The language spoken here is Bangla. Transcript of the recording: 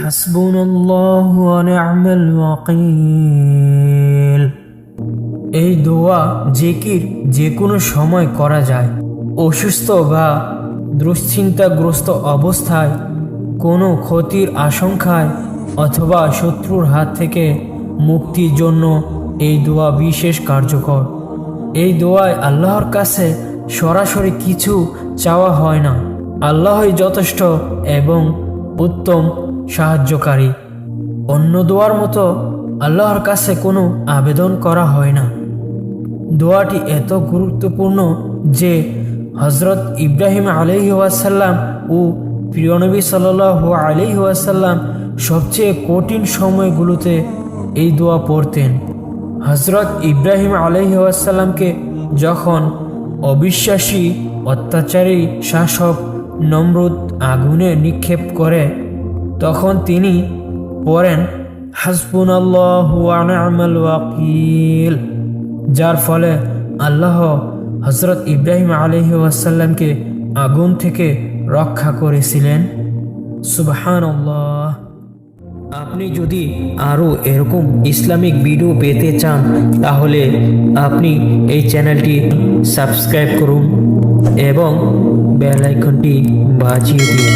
حسبنا الله ونعم الوكيل এই দোয়া জিকির যে কোনো সময় করা যায় অসুস্থ বা দুশ্চিন্তাগ্রস্ত অবস্থায় কোনো ক্ষতির আশঙ্কায় অথবা শত্রুর হাত থেকে মুক্তির জন্য এই দোয়া বিশেষ কার্যকর এই দোয়ায় আল্লাহর কাছে সরাসরি কিছু চাওয়া হয় না। আল্লাহই যথেষ্ট এবং উত্তম সাহায্যকারী। অন্য দোয়ার মতো আল্লাহর কাছে কোনো আবেদন করা হয় না। দোয়াটি এত গুরুত্বপূর্ণ যে হজরত ইব্রাহিম আলহি ওয়াসাল্লাম ও প্রিয়নবী সাল আলহি ওয়াসাল্লাম সবচেয়ে কঠিন সময়গুলোতে এই দোয়া পড়তেন। হজরত ইব্রাহিম আলহি ওয়াসাল্লামকে যখন অবিশ্বাসী, অত্যাচারী শাসক নমরুদ আগুনে নিক্ষেপ করে, তখন তিনি পড়েন হাসবুন ওয়াকিল যার ফলে আল্লাহ হজরত ইব্রাহিম আলহি আগুন থেকে রক্ষা করেছিলেন। সুবহান আপনি যদি আরও এরকম ইসলামিক ভিডিও পেতে চান, তাহলে আপনি এই চ্যানেলটি সাবস্ক্রাইব করুন এবং বেল আইকনটি বাজিয়ে দিন।